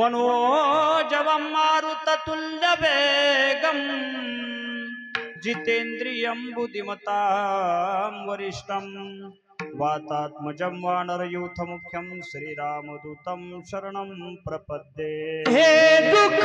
मनोजवं मारुततुल्यवेगम् जितेन्द्रियं बुद्धिमतां वरिष्ठं वातात्मजं वानरयूथमुख्यं श्रीरामदूतं शरणं प्रपद्ये। हे दुःख